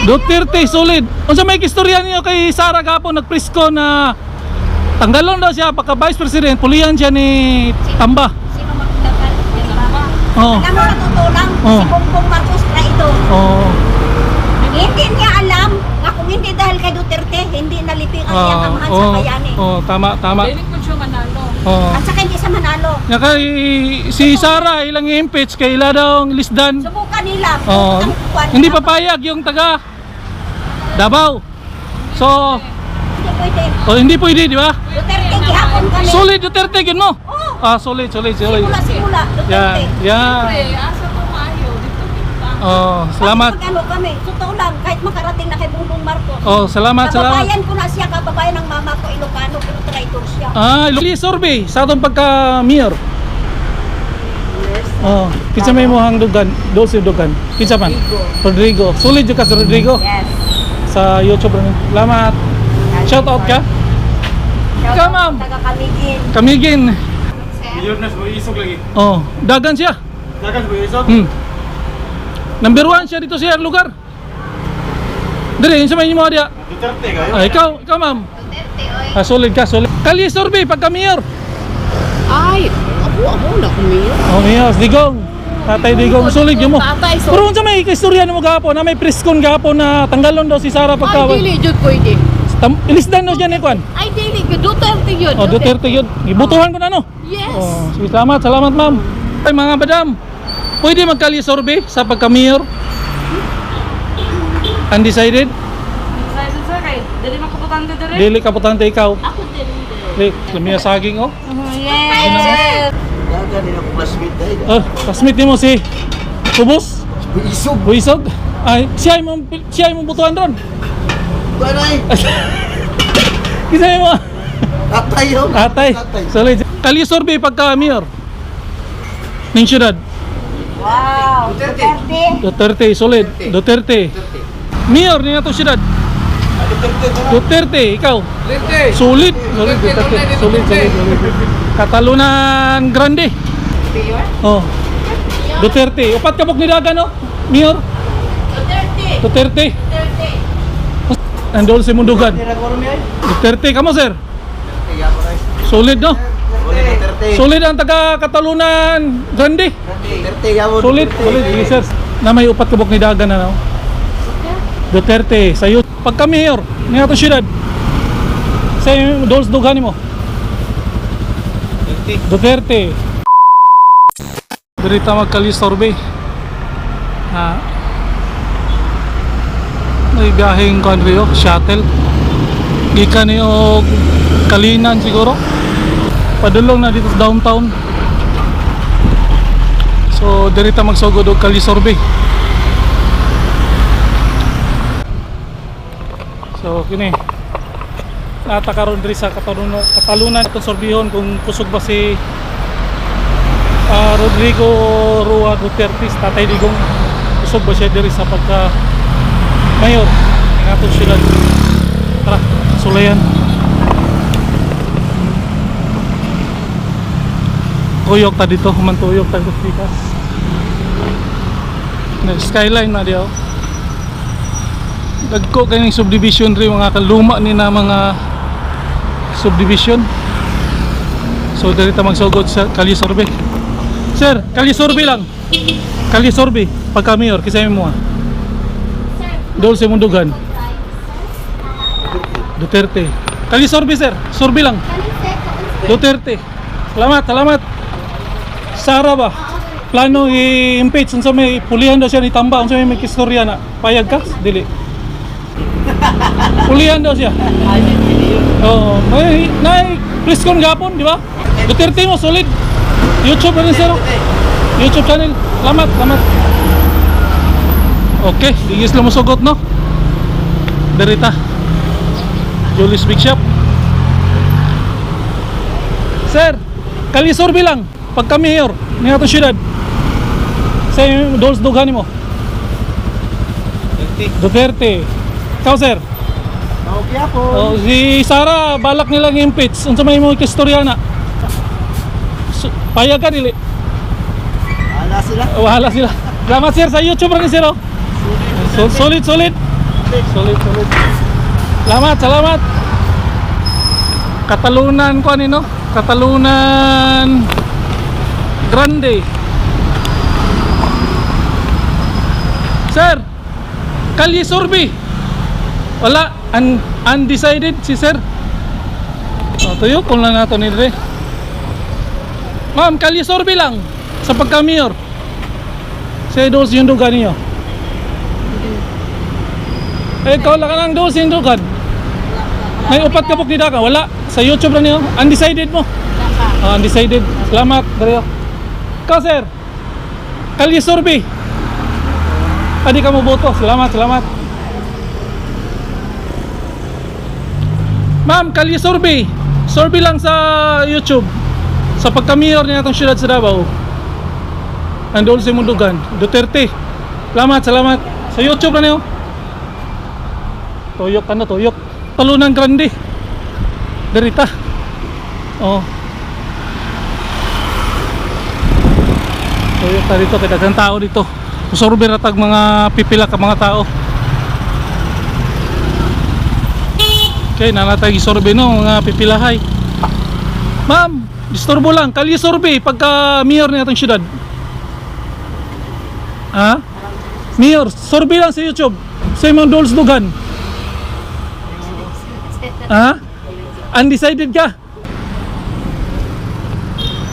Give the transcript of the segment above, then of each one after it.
Duterte solid. Unsa may kistorya niyo kay Sara Gapo nagpresko na tanggalon daw siya pagka Vice President, pulihan siya ni Tamba. Sino magdakal? Oh. Alam mo sa totoo lang, Oh. si Bongbong Marcos na ito. Oh. Hindi niya alam nga kung hindi dahil kay Duterte, hindi naliping ang iyang Oh, amahan sa oh, bayani. oh, tama, tama. Dili ko siya manalo. Oh. At saka hindi sa Manalo. Nga kay si Sara ilang impeach kay ila daw ang lisdan. Subukan nila. Oh. kuwan Hindi nila. papayag yung taga Davao. So, Hindi pwede. oh, hindi pwede, di ba? Duterte, gihapon kami. Solid Duterte gid mo. Oh. Ah, solid, solid, solid. Simula-simula, Yeah, Duterte. yeah. Pre, asa ko maayo dito kita. Oh, salamat. Pag ano kami, totoo lang, kahit makarating na kay Bongbong Marcos. Oh, salamat, salamat. Kababayan ko na siya, kababayan ng mama ko, Ilocano, pero traitor siya. Ah, Lili Sorbe, sa atong pagka-mayor. Oh, kinsa may mo hangdugan, do si dugan. Kinsa man? Rodrigo. Solid jud ka sa Rodrigo Yes. sa YouTube rin. Salamat. Shout out ka. Shout out ma'am. sa Taga Kamigin. Kamigin. Yun na sa isog lagi. Oh, dagan siya. Dagan sa isog. Hmm. Number one siya dito sa lugar. Dire, kinsa may mo dia? Duterte kayo. Ah, ikaw, ikaw ma'am. Ah, solid ka, solid. Kali Sorbe pagka mayor. Ay, ako ako na kumiyo. Oh, mayor, digong. Tatay Digong, solid yun mo. Tatay, so- Pero unsa may istorya mo gahapon na may preskon gahapon na tanggalon daw si Sara pagka Ay, dili jud pwede. Tam, ilisdan no siya ni Kwan. Ay, dili jud Duterte yun. Oh, Duterte yun. Ibutuhan ko na no. Yes. Oh, sige, salamat, salamat ma'am. Ay mga madam, pwede magkali sorbe sa pagka-mayor? Undecided? Sa sa kay, dili makaputante dire. Dili kaputante ikaw. Ako dili. Dili, lumiya saging oh. Yes. Dagan din ako classmate dahil. Oh, kasmit ni mo si Subos, Isog. Buisog. Ay, siya mo siya mo butuhan ron. Banay. Kisa mo. Atay yun. Atay. Atay. Solid. Kali sorbe pagka-mayor. Ning syudad. Wow. Duterte. Duterte. Duterte, solid. Duterte. Mayor ni ato syudad. Duterte, ikaw. Duterte. Solid. Solid Duterte. Solid, solid, solid. Katalunan Grande. Oh. Duterte. Upat kabok ni Daga no? Mayor. Duterte. Duterte. Duterte. Nandol si Mundugan. Duterte, kamo sir? Solid no? Solid ang taga Katalunan Grande. Solid. Sige, sir. Na may upat kabok ni Daga na no? Duterte, sa youth. Pagka mayor, ni ato syudad. Sa dols dugan mo. Duterte. Dirita magkali sorbe. Ah. May biyaheng country shuttle. Gikan ni og Kalinan siguro. Padulong na dito sa downtown. So dirita magsugod og kali sorbe. So kini. Nata karon diri sa katalunan katalunan sorbihon kung kusog ba si ah, Rodrigo Rua Duterte tatay digong. Kusog ba siya diri sa pagka mayor ng atong syudad tara sulayan tuyok ta dito humantuyok ta dito pikas na skyline na diyo Dagko kayong subdivision rin mga kaluma ni na mga subdivision. So dali ta magsugod sa Kalisorbe. Sir, Kalisorbe lang. Kalisorbe pagka mayor kisay mo. ah. Dol sa mundugan. Duterte. Kalisorbe sir, sorbe lang. Duterte. Salamat, salamat. Sara ba? Plano i-impeach unsa may pulihan daw siya ni Tamba unsa may kistorya na. Payag ka? Dili. Pulihan daw siya. Oo. May, may press con gapon, di ba? Duterte mo, solid. YouTube na rin sir. oh. YouTube channel. Salamat, salamat. Okay, digis lang mo sugot, no? Derita. Julius Big Shop. Sir, kalisorbi lang. Pagka mayor, ni ato syudad. Sa dols dugan mo. Duterte. Ikaw, sir. Okay po. Oh, si Sara balak nilang impeach. Unsa may mo istorya na? So, payag ka dili. Ala sila. Wala sila. Salamat sir sa YouTube rin sir. oh. So, solid solid. Solid, solid. Salamat, salamat. Katalunan ko ano, no? Katalunan Grande. Sir, Kalye Sorbi. Wala, un undecided si sir. O, tuyo, kung lang nato ni Dre. Ma'am, Kalye Sorbi lang. Sa pagka-mayor. Sa Dulce yung dugan niyo. Eh, ikaw lang ka lang Dulce yung dugan. May upat ka ni Daka. Wala. Sa YouTube lang niyo. Undecided mo. Ah, undecided. Salamat, Dario. Ikaw, sir. Kalye Sorbi. Adi ka mo boto. Salamat, salamat. Ma'am, Kalye Sorbi. Sorbi lang sa YouTube. Sa pagka-mayor niya itong syudad sa Davao. Andol si Mundugan. Duterte. Salamat, salamat. Sa YouTube na niyo. Tuyok ano, tuyok. Talunan Grande. Derita. Oh. Ta dito, kaya daghang tao dito. Usorbe ratag mga pipila ka mga tao. Okay, nanatay isorbe no, mga pipilahay. Ma'am, disturbo lang. Kalye sorbe pagka mayor na itong syudad. Ha? Mayor, sorbe lang sa YouTube. Sa mga dolls dugan. Ha? Undecided ka?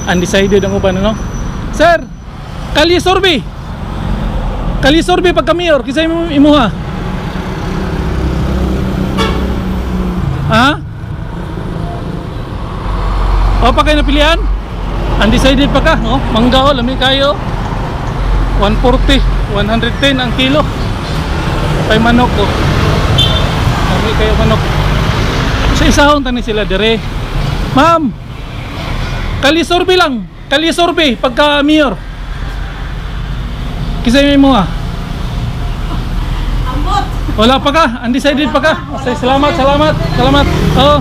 Undecided ang uban, no? Sir, kalye sorbe. Kalye sorbe pagka mayor, kisay mo imuha. Ha? O pa kayo napilian? Undecided pa ka, oh? Mangga o, lami kayo. 140, 110 ang kilo. Pay manok ko. Lami kayo manok. Sa isahon tani sila dire. Ma'am, kalisorbe lang. Kalisorbe pagka mayor. Kisay mo ah. Ambot. Wala pa ka, undecided pa ka. Say, salamat, salamat, salamat. Oo.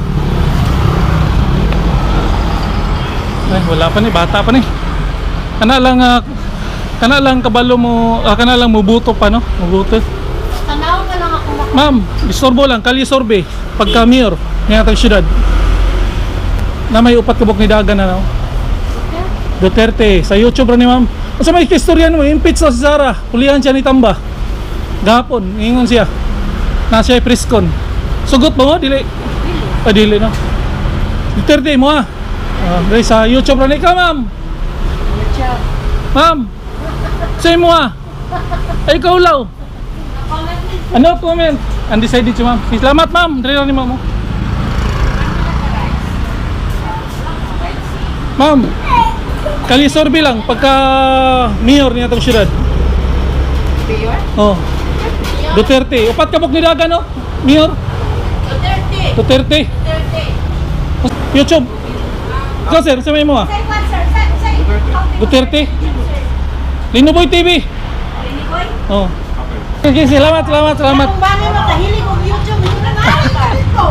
Ay, wala pa ni, bata pa ni. Kana lang ah, kana lang kabalo mo, ah, kana lang mubuto pa no, mubuto. Tanaw ka lang ako. Ma'am, disturbo lang, kali sorbe pagka mayor ng atong syudad. Na may upat kabok ni dagan na no. Duterte sa YouTube ra ni ma'am. Unsa may istorya mo, impeach sa si Sara, pulihan siya ni Tamba. Gahapon, ingon siya. Na siya preskon. Sugot ba mo dili? Ah, dili no. Duterte mo ah. Dahil sa YouTube ra ni ka ma'am. Ma'am. Say mo ah. Ay ikaw law. Ano comment? Undecided si ma'am. Salamat ma'am. Dali ni ma'am. Ma'am. Kali sorbi lang pagka mayor niya itong syudad. Mayor? Oh. Duterte. Upat kabok ni Daga no? Mayor. Duterte! Duterte. Duterte! YouTube. Ikaw sir, sa mo ah. Duterte. Linuboy TV. Linigoy. Oh. Okay, salamat, salamat, salamat. Kung bakit mo kahilig og YouTube, yun na na. Ito.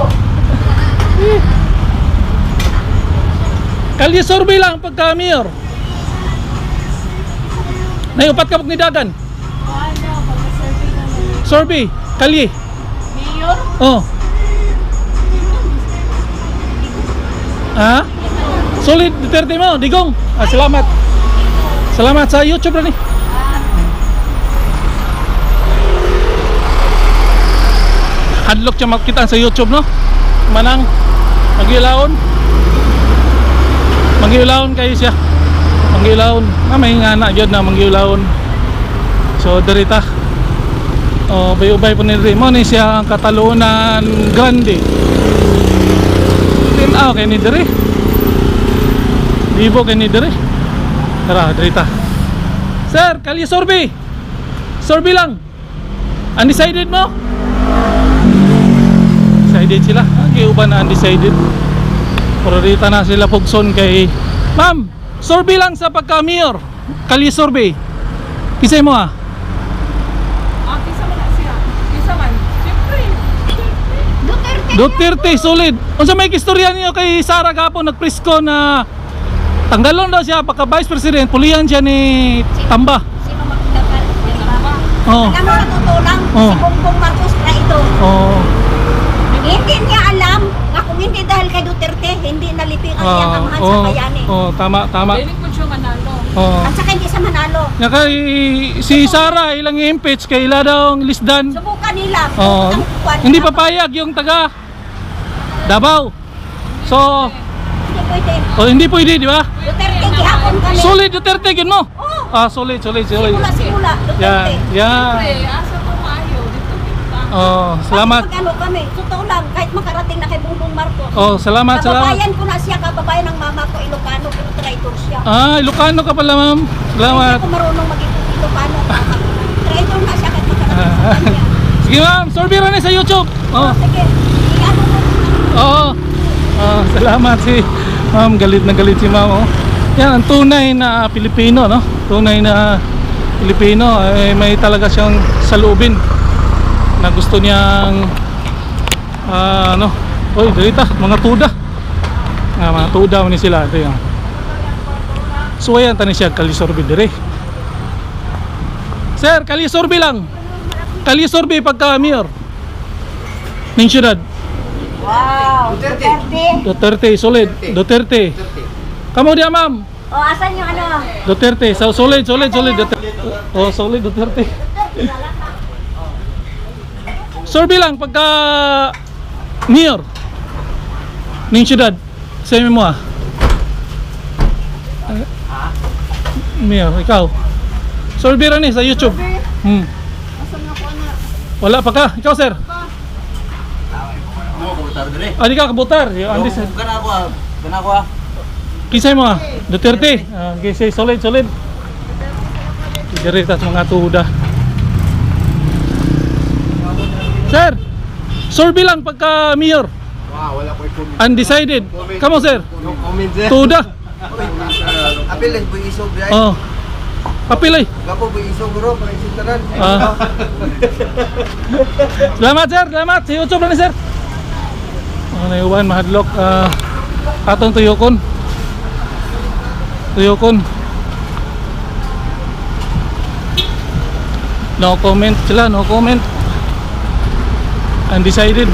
Kalye survey lang pagka mayor. Naiupat kabok ni Dagan. Survey. Kalye. Mayor? Oh. Ha? Solid Duterte mo, digong. Ah, salamat. Salamat sa YouTube rin. Hadlok siya makita sa YouTube no. Manang magilaon. Magilaon kayo siya. Magilaon. Na may nga na gyud na magilaon. So derita. Oh, bay-ubay po ni Remo ni siya ang Katalunan Grande. Din ah, kay ni Dere. Libo kay ni Dere. Tara, Drita. Sir, kalye sorbe. Sorbe lang. Undecided mo? Decided sila. Ang uban na undecided. Pero rita na sila pugson kay Ma'am, Survey lang sa pagka-mayor. Kali survey. Kisay mo ah. Ah, kisa mo siya. Kisa man. Siyempre. Duterte. Solid. Unsa may kistorya niyo kay Sara gapon nagpresko na tanggalon daw siya pagka vice president, pulihan siya ni Tamba. Sino magtanggal? Oh. Alam mo natutulang oh. si Bongbong Marcos na ito. Oh. Hindi niya alam kung hindi dahil kay Duterte, hindi naliping ang iyang ah, amahan sa bayani. Oh, Oo, oh, tama, tama. Hindi po siya manalo. Oo. At saka hindi siya manalo. Naka, i- si Sara, ilang impeach kay ila daw ang lisdan. Subukan nila. Oo. Subukan. Hindi papayag yung taga Davao. So, Hindi pwede. oh, hindi pwede, di ba? Duterte, gihapon kami. Solid Duterte, yun mo. Oo. Ah, solid, solid, solid. Simula-simula, Yan, Duterte. yan. Siyempre, asa ko maayo dito kita. Oh, salamat. Pag ano kami, totoo lang, kahit makarating na kay Bongbong Oh, salamat, salamat. Kababayan ko na siya, kababayan ng mama ko, Ilocano, pero traitor siya. Ah, Ilocano ka pala, ma'am. Salamat. Hindi ko marunong maging Ilocano. traitor na siya kahit makarating sa Ah. kanya. Sige, ma'am. Sorbira na sa YouTube. Oh. Sige, i-ano mo. Oo. Ah, salamat si Ma'am. Galit na galit si Ma'am. Oh. Yan, ang tunay na Pilipino, no? Tunay na Pilipino. Eh, may talaga siyang salubin na gusto niyang ah, ano? Oy, dito, mga tuda. Ah, mga tuda ni sila. Ito yan. So, ayan, tani siya, kalisorbi dire. Sir, kalisorbi lang. Kalisorbi pagka mayor. Ning syudad. Wow, Duterte. Duterte. Solid. Duterte. Kamu dia, ma'am. O, asan yung ano? Duterte. So, solid, solid, solid. Duterte. Oh, solid, Duterte. Sorby lang, pagka mayor ng syudad, sa mo ah. Mayor, ikaw. Sorby rin eh, sa YouTube. Hmm. Wala pa ka. Ikaw, sir. Ano ko butar dire? Ah, di ka kabutar. Andi sa... Kana ako ah. Kana ako ah. Kisay mo ah, Duterte. Ah, kisay solid, solid. Diri tas mga tuda. Sir, survey lang pagka mayor. Undecided. Kamo sir, No comment sir. tuda. Apil lang isog biay. Oh. Papilay. Gapo bu isog bro, para isog tanan. Ah. Salamat sir, salamat. Sa YouTube na ni sir. Ano na iwan, mahadlok. Ah, atong tuyokon. Tuyokon. No comment sila, no comment. Undecided.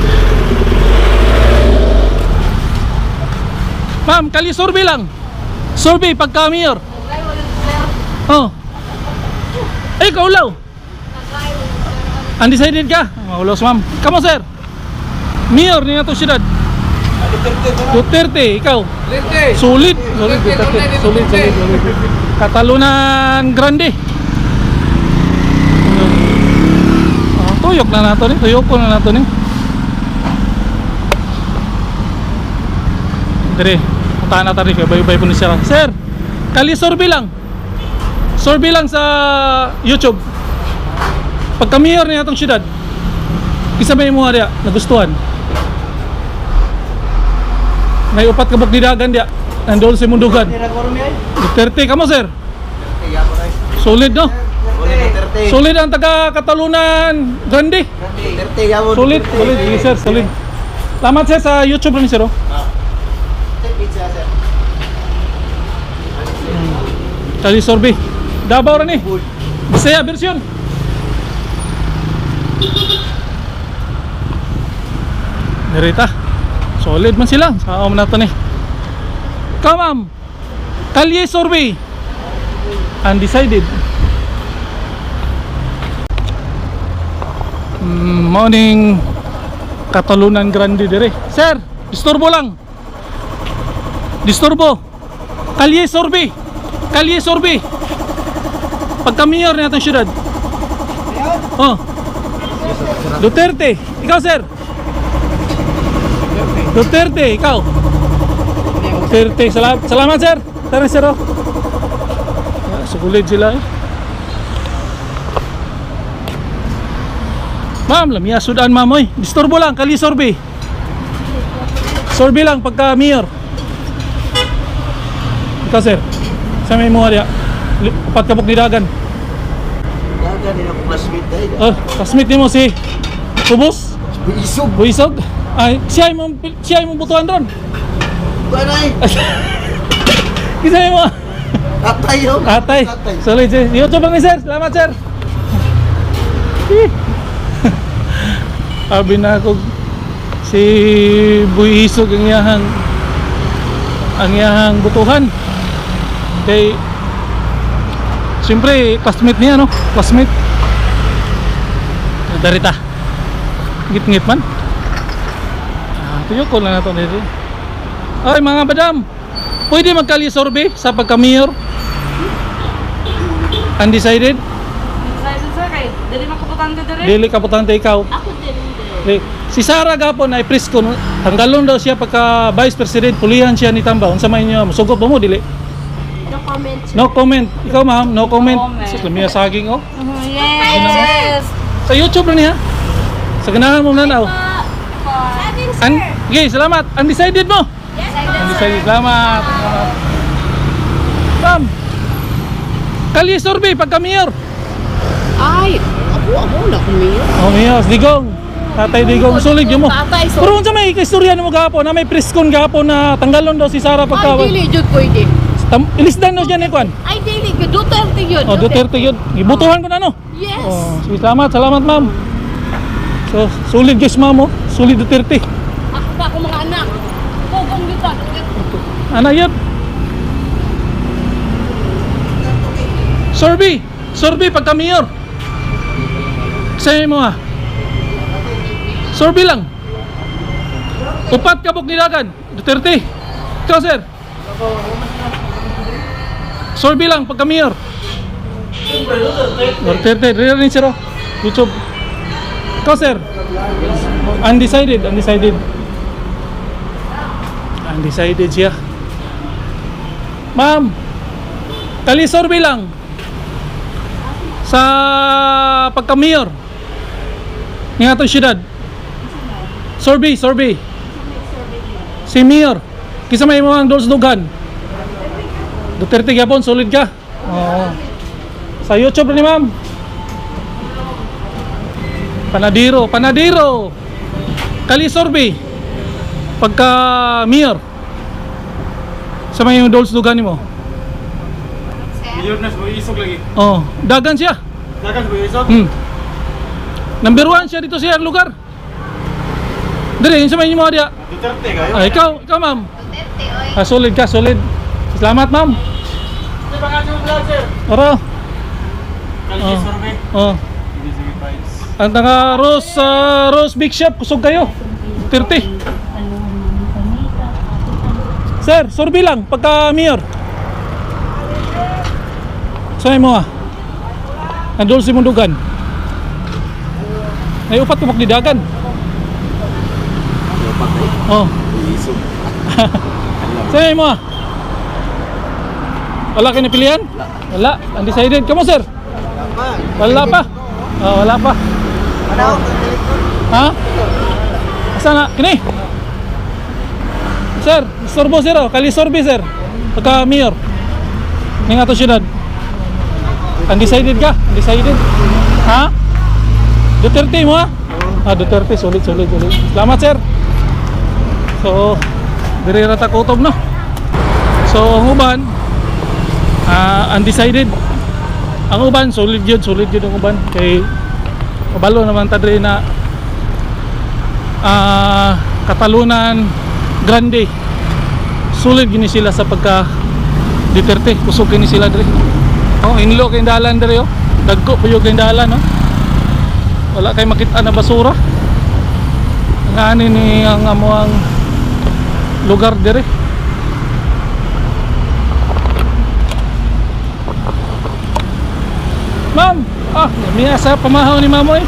Ma'am, kali survey lang. Survey pagka mayor. Oh. Ay, kaulaw. Undecided ka? Maulaw si ma'am. Kamo sir? Mayor ni nato syudad. Duterte, ikaw. Duterte. Sulit. Sulit, Duterte. Sulit, sulit, sulit. Katalunan Grande. Ah, tuyok na nato ni. Tuyok ko na nato ni. Dire, puntahan na tayo. Bay-bay po ni Sir. Sir, kali survey lang. Survey lang sa YouTube. Pagka mayor ni atong syudad, isa yung mga diya nagustuhan? May upat ka buk didagan diya. Nandun si Mundugan. Duterte ka mo sir. Solid no? Solid ang taga Katalunan Grande. Solid, solid, sir, solid. Salamat sir sa YouTube rin sir oh. Pizza sir. Kali Sorbe. Davao rin eh. Bisaya version. Narita. Solid man sila. Sa om nato ni. Ikaw ma'am. Kalye Sorbe. Undecided. Mm, morning Katalunan Grande dire. Sir, disturbo lang. Disturbo. Kalye Sorbe. Kalye Sorbe. Pagka mayor na itong syudad. Oh. Duterte. Ikaw, sir. Duterte, ikaw. Duterte. Salamat, salamat sir. Tara, sir. Oh. Sukulid sila eh. Ma'am, lamia sudan mamoy. Disturbo lang, kali sorbe. Sorbe lang pagka mayor. Ikaw, sir. Sa may mga diya. Upat kabuk di dagan. Dagan din ako classmate dai. Oh, kasmit nimo si Tubos, Bu isog. Buisog. Ay, siya mo siya mo butuhan ron. Banay. Kisa mo. Tatay yo. Atay. Solid sir. YouTube lang ni sir. Salamat sir. Abi na ako si Buisog ang iyahang ang iyahang butuhan. Kay Siyempre, classmate niya, no? Classmate. Darita. Ngit-ngit man. Ah, tuyo ko lang na ito dito. Ay, mga madam. Pwede magkali-survey sa pagka-mayor? Undecided? Sa sir kay dili makaputan ka dire. Dili kaputante ikaw. Ako din. Eh, Si Sara gapon ay presko no? tanggalon daw siya pagka vice president pulihan siya ni Tamba unsa may inyo musugod ba mo dili comment. no comment. Ikaw ma'am. No comment, comment. sa saging oh. Yes. sa YouTube na niya. Sa ganahan mo nanaw. Sa atin, sir. An okay salamat. Undecided mo. Yes, undecided. Salamat. Salamat ma'am. Kali survey pagka mayor. Ay, ako, ako na kumiyo. oh mayor digong. Tatay Digong, sulig yun mo. Tatay, so- Pero unsa may istorya mo gahapon na may preskon gahapon na tanggalon daw si Sara pagka Ay, dili, jud pwede. Tam, ilisdan daw siya ni Kwan. Ay, dili, Duterte yun. Oh, Duterte yun. Ibutuhan ko na no. Yes. Oh, sige, salamat, salamat ma'am. So, solid guys ma'am oh. Solid Duterte. Ako pa ako mga anak. Kugong dito. Ano yun? Survey. Survey pagka mayor. Sa'yo mo ah. Survey lang. Upat kabok nilagan. Duterte. Ikaw sir. Survey lang pagka mayor. Duterte. Ririn sir oh. YouTube. Ikaw sir. Undecided. Undecided. Undecided siya. Ma'am, kali survey lang sa pagka-mayor ng atong syudad. Survey, survey. Si mayor, kisa may mga dols dugan. Duterte gyapon, solid ka. Oo. Sa YouTube ni ma'am. Panadiro, panadiro. Kali survey. Pagka mayor. Sa may yung dolls dugan mo. Mayor na isog lagi. Oh, dagan siya. Dagan mo isog. Hmm. Number one siya dito sa lugar. Dire, sa may mo dia. Duterte kayo. Ah, ikaw, ikaw ma'am. Duterte, oy. Ah, solid ka, solid. Salamat ma'am. Sa mga yung vlog sir. Oro. Kali Oh. survey. Oh. Ang tanga Rose, ah, Rose Big Shop, kusog kayo. 30. Sir, survey lang, pagka mayor. Saan mo ah? Nandol si Mundugan. Ay, upat tumak di dagan. Oh. Saan mo ah? Wala kayo napilihan? Wala. Undecided. Kamu sir? Wala pa. Oh, wala pa. Ha? Asa na? Kini? Sir, sorbo sir oh. Kali sorbi sir. Pagka mayor. Ning ato syudad. Undecided ka? Undecided? Ha? Duterte mo ha? Ah, Duterte. Solid, solid, solid. Salamat sir. So, diri rata kutob no. So, ang uban, ah, undecided. Ang uban, solid yun, solid yun ang uban. Kay, kabalo naman tadre na ah Katalunan Grande. Sulit gini sila sa pagka Duterte. Kusog gini sila dre. Oh inlo kay dalan dre oh. Dagko puyo kay dalan no wala kay makita na basura. Ang ani ni ang amuang lugar dire Ma'am, ah, may asa pamahaw ni Mamoy.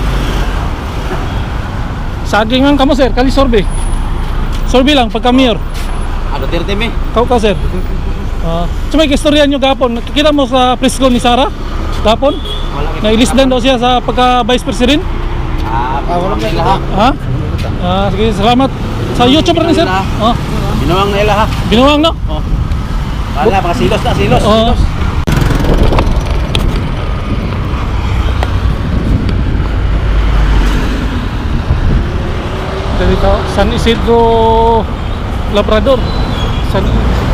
Saging man kamo sir, kali sorbe. Sorbe lang pagka mayor. Ano, Duterte me? Kau ka sir. Ah, uh, may istorya nyo gapon. Nakikita mo sa presko ni Sara gapon. Na ilisdan daw siya sa pagka vice president. Ah, wala may laha. Ha? Ah, sige, salamat. Sa YouTube rin sir. Oh, Binuwang na ilaha. binuwang no? Wala, mga silos na, silos. Oh. Dito, San Isidro Labrador. San,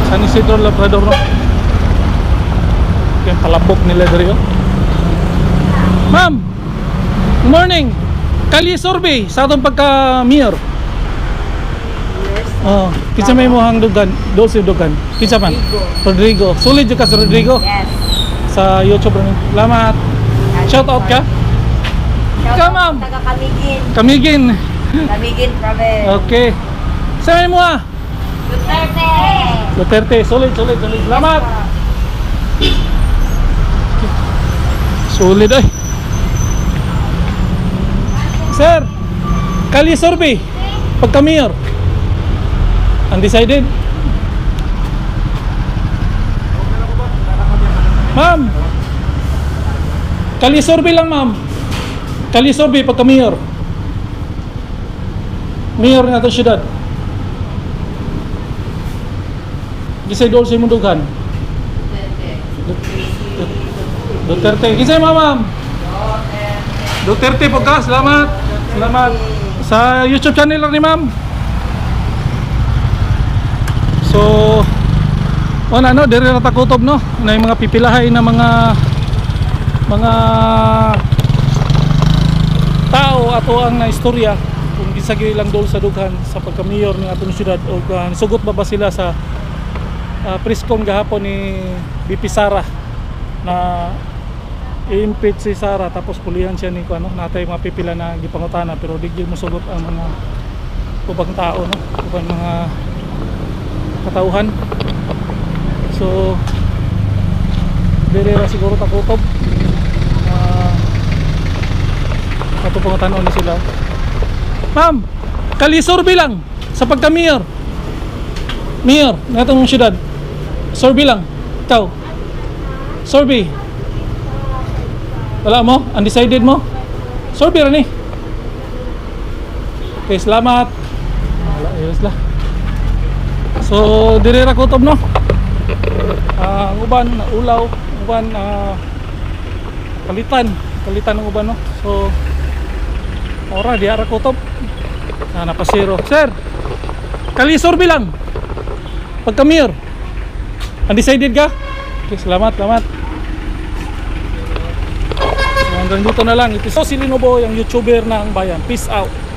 San Isidro Labrador no. Yung talabok nila dito. Ma'am, good morning. Kali survey sa atong pagka mayor. Yes. Oh, kinsa may mo hang dugan, Dulce dugan. Kinsa man? Rodrigo. Sulit jud ka sa Rodrigo Yes. sa YouTube rin. Salamat. Shout out ka. Shout Ka, out ma'am. Taga Kamigin. Kamigin. Kamigin province. Okay. Sa mo ah. Duterte. Duterte, sulit, sulit, sulit. Salamat. Sulit ay. Sir, Kali Sorby, pagka mayor. Undecided. Ma'am. Kali Sorby lang, ma'am. Kali Sorby, pagka mayor. Mayor na itong syudad. Gisay doon sa imong dughan. Duterte. Gisay mo, ma'am. Duterte po. Salamat. Salamat. Sa YouTube channel ni ma'am. So, wala no, dire na takutob no. Na yung mga pipilahay na mga mga tao ato ang na istorya gisagi lang doon sa dughan sa pagka-mayor ng atong syudad o uh, sugot ba ba sila sa uh, presscon gahapon ni BP Sara na i-impeach si Sara tapos pulihan siya ni ano natay mga pipila na gipangutana pero di gyud mosugot ang mga ubang tao no? Ubang mga katauhan. So dire ra siguro takutob uh, ato pangutanon sila ma'am kalisor bilang sa pagka-mayor mayor ng atong syudad sorby lang ikaw sorby wala mo? Undecided mo? Sorby rin eh. Okay, salamat. Wala, ayos lang. So, dire ra kutob no. Ah, ang uban ulaw, uban ah, kalitan, kalitan ng uban no. So, ora di ara kutob. Na napasiro. Sir, kali sorby lang. Pagka mayor. Undecided ka? Okay, salamat, salamat. So hanggang dito na lang. Ito si Linobo, yung YouTuber ng bayan. Peace out.